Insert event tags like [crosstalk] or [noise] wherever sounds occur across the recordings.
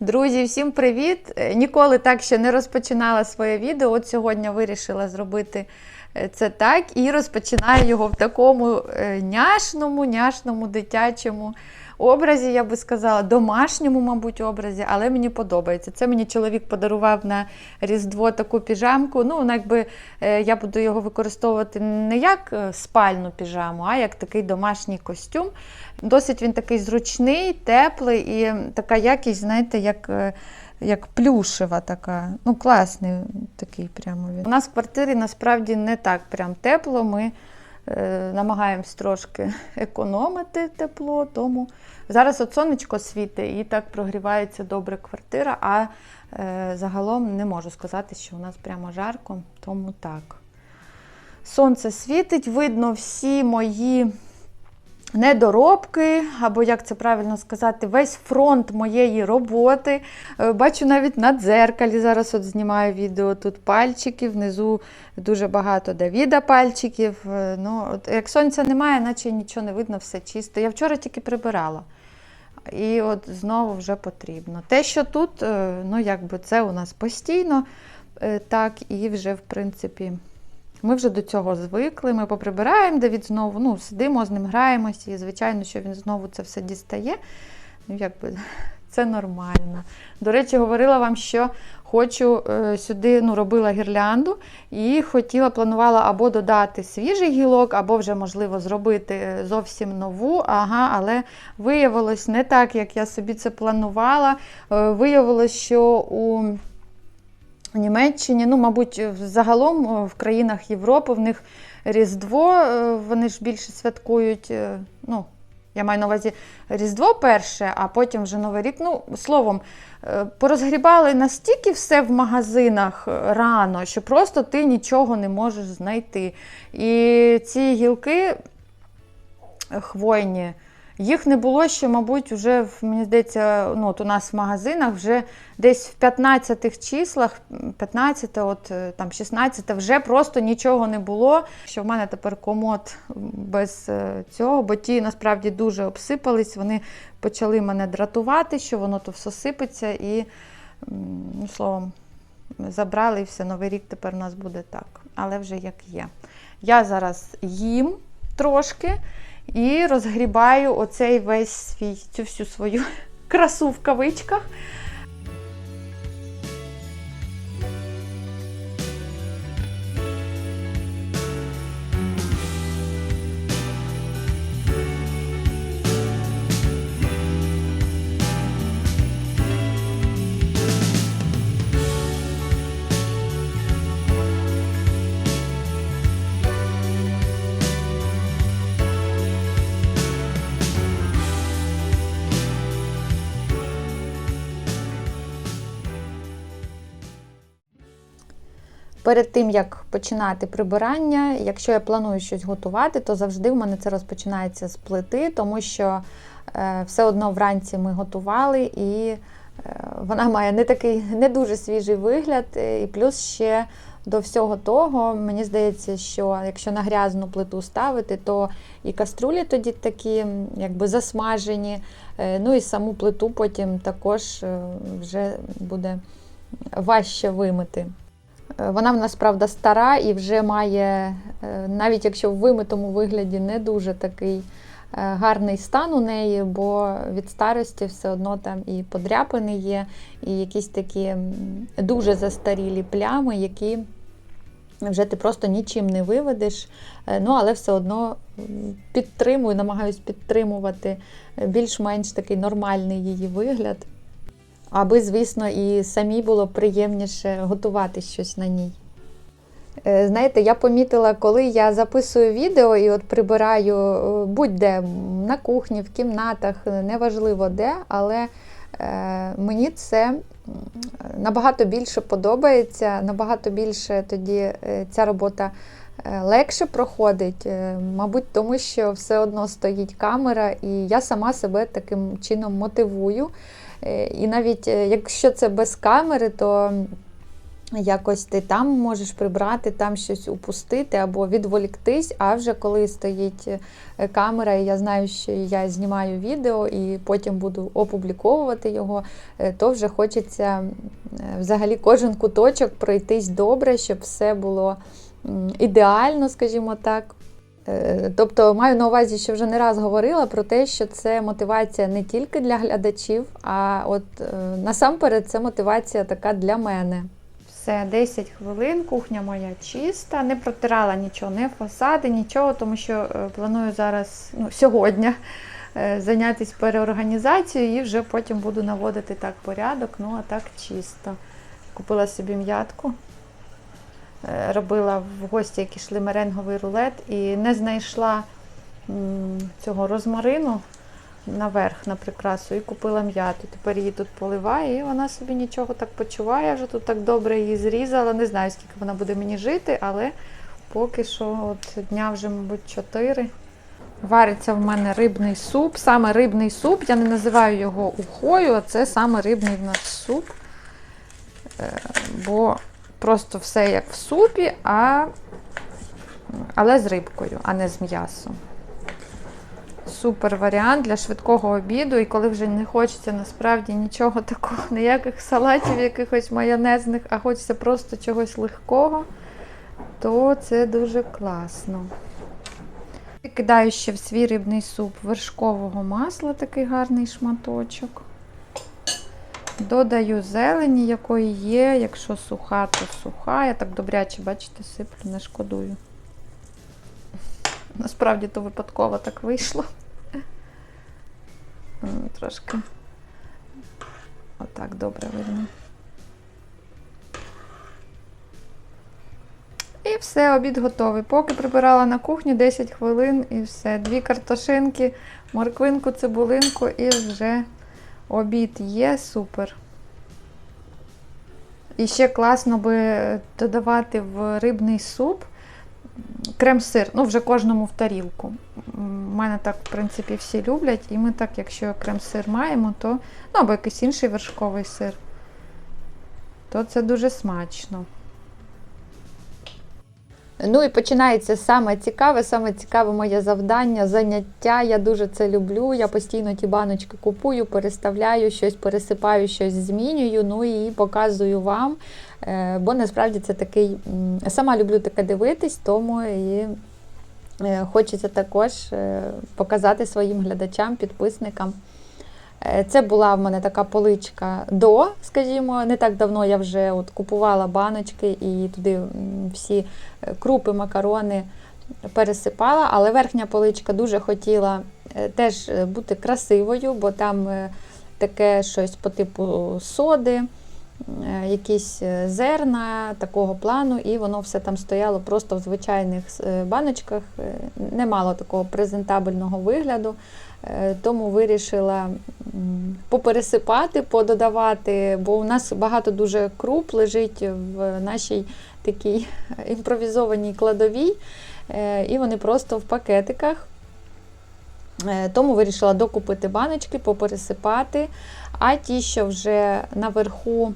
Друзі, всім привіт! Е, Ніколи так ще не розпочинала своє відео. От сьогодні вирішила зробити е, це так і розпочинаю його в такому е, няшному, няшному, дитячому образі, я би сказала, домашньому, мабуть, образі, але мені подобається. Це мені чоловік подарував на Різдво таку піжамку. Ну, вона якби е, я буду його використовувати не як е, спальну піжаму, а як такий домашній костюм. Досить він такий зручний, теплий і така якість, знаєте, як. е, Як плюшева така, ну класний такий прямо він. У нас в квартирі насправді не так прям тепло. Ми намагаємось трошки економити тепло, тому зараз от сонечко світить і так прогрівається добре квартира, а е, загалом не можу сказати, що у нас прямо жарко, тому так. Сонце світить, видно всі мої недоробки, або як це правильно сказати, весь фронт моєї роботи. Е, Бачу навіть на дзеркалі. Зараз от знімаю відео тут пальчики, внизу дуже багато Давіда пальчиків. Е, Ну, от, як сонця немає, наче нічого не видно, все чисто. Я вчора тільки прибирала. І от знову вже потрібно. Те, що тут, е, ну якби це у нас постійно, так і вже, в принципі, ми вже до цього звикли. Ми поприбираємо, Давід знову ну, сидимо з ним, граємося, і звичайно, що він знову це все дістає. Ну, якби [laughs] це нормально. До речі, говорила вам, що хочу е, сюди, ну, робила гірлянду і хотіла, планувала або додати свіжий гілок, або вже, можливо, зробити е, зовсім нову. Ага, але виявилось не так, як я собі це планувала. Е, Виявилось, що у Німеччині, ну, мабуть, загалом е, в країнах Європи в них Різдво, е, вони ж більше святкують. е, Ну, я маю на увазі Різдво перше, а потім вже Новий рік. Ну, словом, порозгрібали настільки все в магазинах рано, що просто ти нічого не можеш знайти. І ці гілки хвойні. Їх не було ще, мабуть, вже мені здається, ну, от у нас в магазинах вже десь в 15 числах, 15, от е, там 16, вже просто нічого не було. Що в мене тепер комод без е, цього, бо ті насправді дуже обсипались. Вони почали мене дратувати, що воно то все сипеться, і ну, словом, забрали і все. Новий рік тепер у нас буде так, але вже як є. Я зараз їм трошки. І розгрібаю оцей весь свій, цю всю свою [laughs] красу в кавичках. Перед тим, як починати прибирання, якщо я планую щось готувати, то завжди в мене це розпочинається з плити, тому що е, все одно вранці ми готували, і е, вона має не такий не дуже свіжий вигляд. е, І плюс ще до всього того, мені здається, що якщо на грязну плиту ставити, то і каструлі тоді такі якби засмажені. Ну і саму плиту потім також вже буде важче вимити. Е, Вона в нас, правда, стара і вже має, е, навіть якщо в вимитому вигляді, не дуже такий е, гарний стан у неї, бо від старості все одно там і подряпини є, і якісь такі дуже застарілі плями, які вже ти просто нічим не виведеш. Ну, але все одно підтримую, намагаюсь підтримувати більш-менш такий нормальний її вигляд. Аби, звісно, і самі було приємніше готувати щось на ній. Е, Знаєте, я помітила, коли я записую відео і от прибираю е, будь-де на кухні, в кімнатах, е, неважливо де, але мені це набагато більше подобається, набагато більше тоді ця робота легше проходить. Мабуть, тому що все одно стоїть камера, і я сама себе таким чином мотивую. Е, І навіть е, якщо це без камери, то якось ти там можеш прибрати, там щось упустити або відволіктись. А вже коли стоїть е, камера, і я знаю, що я знімаю відео і потім буду опубліковувати його, то вже хочеться взагалі кожен куточок пройтись добре, щоб все було ідеально, скажімо так. Е, Тобто маю на увазі, що вже не раз говорила про те, що це мотивація не тільки для глядачів, а от е, насамперед це мотивація така для мене. Все, 10 хвилин, кухня моя чиста, не протирала нічого, не фасади, нічого, тому що е, планую зараз, ну, сьогодні зайнятися переорганізацією і вже потім буду наводити так порядок, ну а так чисто. Купила собі м'ятку, робила в гості, які йшли меренговий рулет, і не знайшла цього розмарину наверх на прикрасу і купила м'яту. Тепер її тут поливаю, і вона собі нічого так почуває. Вже тут так добре її зрізала. Не знаю, скільки вона буде мені жити, але поки що от дня вже, мабуть, 4. Вариться в мене рибний суп. Саме рибний суп. Я не називаю його ухою, а це саме рибний в нас суп. Е, Бо просто все як в супі, а... але з рибкою, а не з м'ясом. Супер варіант для швидкого обіду. І коли вже не хочеться насправді нічого такого, ніяких салатів, якихось майонезних, а хочеться просто чогось легкого, то це дуже класно. Кидаю ще в свій рибний суп вершкового масла, такий гарний шматочок. Додаю зелені, якої є. Якщо суха, то суха. Я так добряче, бачите, сиплю, не шкодую. Насправді то випадково так вийшло. Трошки. Отак добре видно. І все, обід готовий. Поки прибирала на кухні 10 хвилин і все. Дві картошинки, морквинку, цибулинку і вже обід є, супер. І ще класно би додавати в рибний суп крем-сир, ну вже кожному в тарілку. У мене так, в принципі, всі люблять, і ми так, якщо крем-сир маємо, то ну або якийсь інший вершковий сир, то це дуже смачно. Ну і починається саме цікаве, саме цікаве моє завдання, заняття. Я дуже це люблю. Я постійно ті баночки купую, переставляю, щось пересипаю, щось змінюю. Ну і показую вам. Е, Бо насправді це такий. Сама люблю таке дивитись, тому і е, хочеться також е, показати своїм глядачам, підписникам. Е, Це була в мене така поличка до, скажімо, не так давно я вже от купувала баночки і туди всі е, крупи, макарони пересипала, але верхня поличка дуже хотіла е, теж бути красивою, бо там таке щось по типу соди, якісь зерна такого плану, і воно все там стояло просто в звичайних баночках, не мало такого презентабельного вигляду. Е, Тому вирішила попересипати, пододавати, бо у нас багато дуже круп лежить в нашій такій [laughs] імпровізованій кладовій, е, і вони просто в пакетиках. Е, Тому вирішила докупити баночки, попересипати. А ті, що вже наверху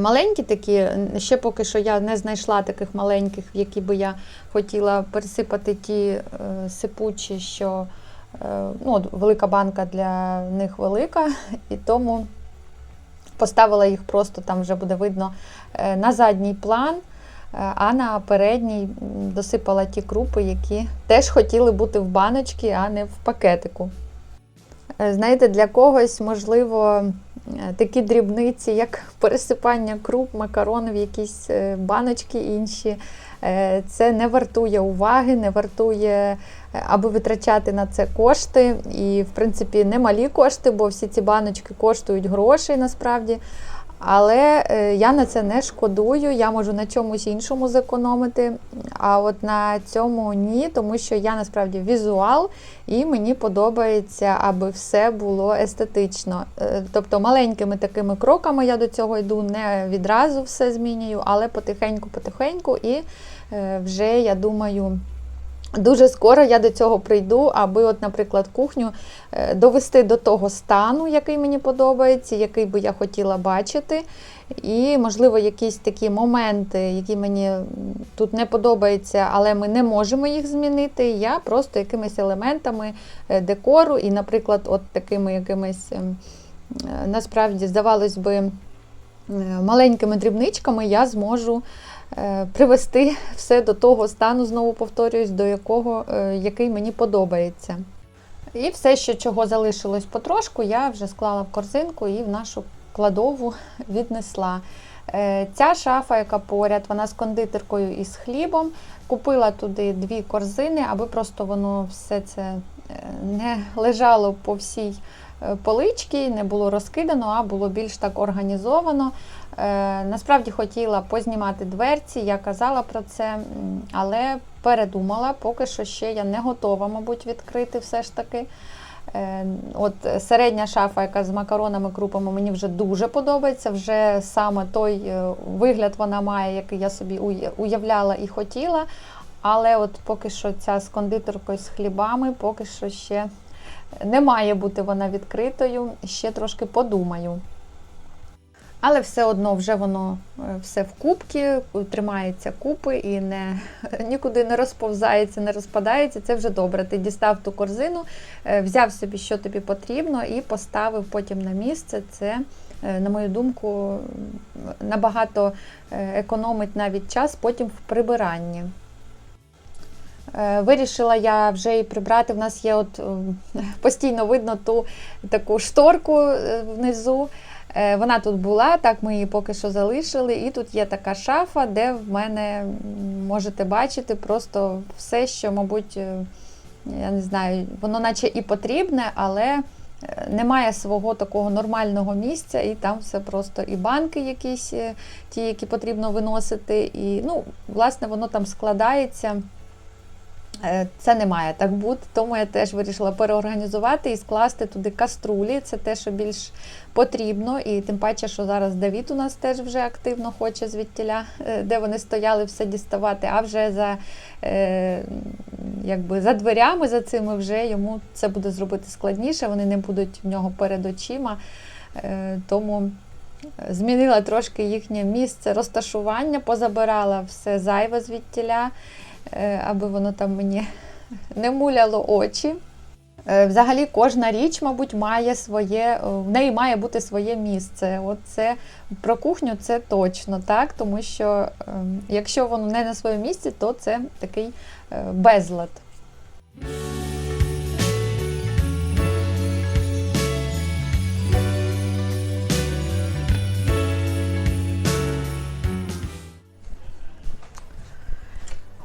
маленькі такі, ще поки що я не знайшла таких маленьких, в які би я хотіла пересипати ті сипучі, що ну, от велика банка для них велика, і тому поставила їх просто там вже буде видно е, на задній план. Е, А на передній досипала ті крупи, які теж хотіли бути в баночці, а не в пакетику. Е, Знаєте, для когось, можливо, е, такі дрібниці, як пересипання круп, макарон в якісь е, баночки інші, е, це не вартує уваги, не вартує, е, аби витрачати на це кошти. І, в принципі, немалі кошти, бо всі ці баночки коштують грошей насправді. Але е, я на це не шкодую, я можу на чомусь іншому зекономити. А от на цьому ні, тому що я насправді візуал, і мені подобається, аби все було естетично. Е, Тобто маленькими такими кроками я до цього йду, не відразу все змінюю, але потихеньку-потихеньку, і е, вже я думаю. Дуже скоро я до цього прийду, аби, от, наприклад, кухню е, довести до того стану, який мені подобається, який би я хотіла бачити. І, можливо, якісь такі моменти, які мені тут не подобаються, але ми не можемо їх змінити. Я просто якимись елементами е, декору і, наприклад, от такими якимись, ем, е, насправді, здавалось би, маленькими дрібничками я зможу привести все до того стану, знову повторююсь, до якого, е, який мені подобається. І все, що чого залишилось потрошку, я вже склала в корзинку і в нашу кладову віднесла. Е, Ця шафа, яка поряд, вона з кондитеркою і з хлібом. Купила туди дві корзини, аби просто воно все це е, не лежало по всій е, поличці, не було розкидано, а було більш так організовано. Е, Насправді хотіла познімати дверці, я казала про це, але передумала, поки що ще я не готова, мабуть, відкрити все ж таки. Е, От середня шафа, яка з макаронами, крупами, мені вже дуже подобається. Вже саме той вигляд вона має, який я собі уявляла і хотіла. Але от поки що ця з кондитеркою, з хлібами, поки що ще не має бути вона відкритою. Ще трошки подумаю. Але все одно вже воно е, все в кубки, тримається купи і не, [laughs] нікуди не розповзається, не розпадається. Це вже добре. Ти дістав ту корзину, е, взяв собі, що тобі потрібно, і поставив потім на місце. Це, е, на мою думку, набагато економить навіть час потім в прибиранні. Е, Вирішила я вже і прибрати. В нас є от постійно видно ту таку шторку е, внизу. Е, Вона тут була, так ми її поки що залишили. І тут є така шафа, де в мене можете бачити просто все, що, мабуть, е, я не знаю, воно наче і потрібне, але е, немає свого такого нормального місця, і там все просто і банки якісь, е, ті, які потрібно виносити, і ну, власне, воно там складається. Е, Це не має так бути, тому я теж вирішила переорганізувати і скласти туди каструлі. Це те, що більш потрібно. І тим паче, що зараз Давід у нас теж вже активно хоче звідтіля, е, де вони стояли, все діставати. А вже за, е, якби за дверями за цими вже йому це буде зробити складніше. Вони не будуть в нього перед очима. Тому змінила трошки їхнє місце розташування, позабирала все зайве звідтіля аби воно там мені не муляло очі. Е, Взагалі, кожна річ, мабуть, має своє, е, в неї має бути своє місце. От це про кухню це точно так, тому що е, якщо воно не на своєму місці, то це такий е, безлад.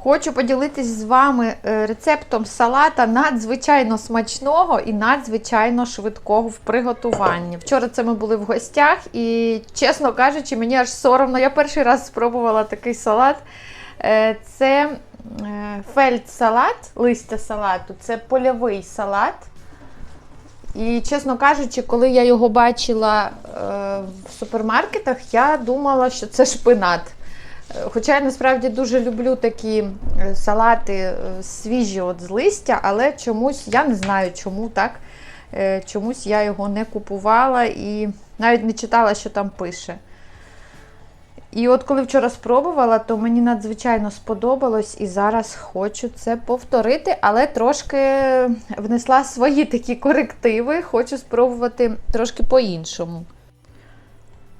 Хочу поділитись з вами е, рецептом салата надзвичайно смачного і надзвичайно швидкого в приготуванні. Вчора це ми були в гостях, і, чесно кажучи, мені аж соромно. Я перший раз спробувала такий салат. Е, Це е, фельдсалат, листя салату, це польовий салат. І, чесно кажучи, коли я його бачила в супермаркетах, я думала, що це шпинат. Хоча я насправді дуже люблю такі е, салати е, свіжі от з листя, але чомусь, я не знаю чому так. е, Чомусь я його не купувала і навіть не читала, що там пише. І от коли вчора спробувала, то мені надзвичайно сподобалось і зараз хочу це повторити, але трошки внесла свої такі корективи. Хочу спробувати трошки по-іншому.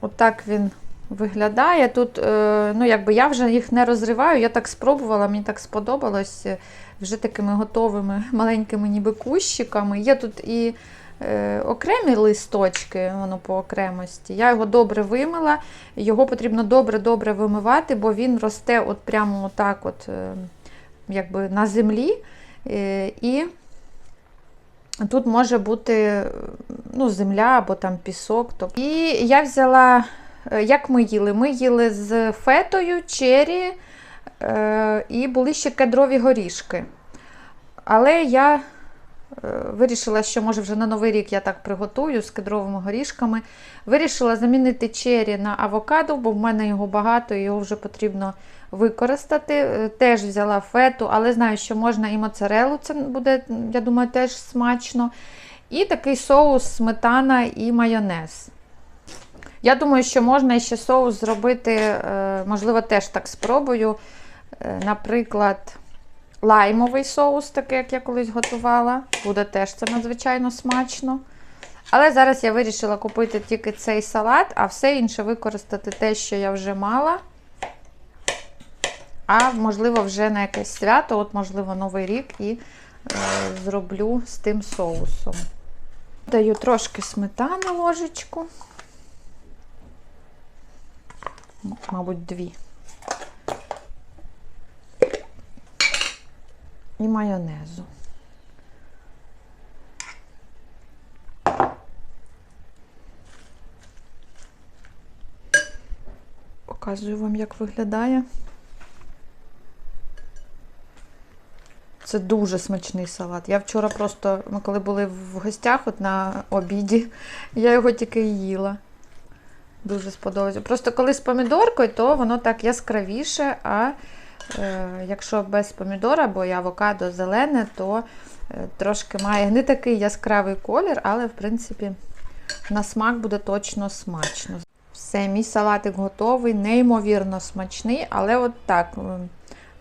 Отак він виглядає. Тут, е, ну, якби я вже їх не розриваю, я так спробувала, мені так сподобалось е, вже такими готовими [laughs] маленькими ніби кущиками. Є тут і е, окремі листочки, воно по окремості. Я його добре вимила, його потрібно добре-добре вимивати, бо він росте от прямо отак, от, якби на землі. І Тут може бути ну, земля або там пісок. Тобто. І я взяла, як ми їли? Ми їли з фетою, чері е, і були ще кедрові горішки. Але я Е, Вирішила, що може вже на новий рік я так приготую з кедровими горішками. Вирішила замінити чері на авокадо, бо в мене його багато і його вже потрібно використати. Е, Теж взяла фету, але знаю, що можна і моцарелу, це буде, я думаю, теж смачно. І такий соус, сметана і майонез. Я думаю, що можна ще соус зробити, е, можливо, теж так спробую. Е, Наприклад, лаймовий соус, такий, як я колись готувала. Буде теж це надзвичайно смачно. Але зараз я вирішила купити тільки цей салат, а все інше використати те, що я вже мала. А можливо, вже на якесь свято, от, можливо, Новий рік і е, зроблю з тим соусом. Даю трошки сметани ложечку. Мабуть, дві. І майонезу. Показую вам, як виглядає. Це дуже смачний салат. Я вчора просто, ми коли були в гостях от на обіді, я його тільки їла. Дуже сподобалося. Просто коли з помідоркою, то воно так яскравіше, а е, якщо без помідора або авокадо зелене, то е, трошки має не такий яскравий колір, але в принципі на смак буде точно смачно. Все, мій салатик готовий, неймовірно смачний, але от так.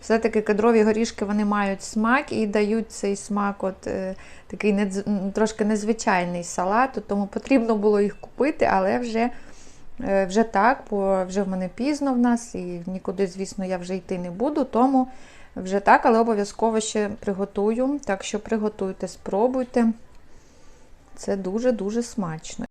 Все-таки кедрові горішки вони мають смак і дають цей смак, от е, такий м, трошки незвичайний салат, тому потрібно було їх купити, але вже, вже так, бо вже в мене пізно в нас, і нікуди, звісно, я вже йти не буду, тому вже так, але обов'язково ще приготую. Так що приготуйте, спробуйте. Це дуже-дуже смачно.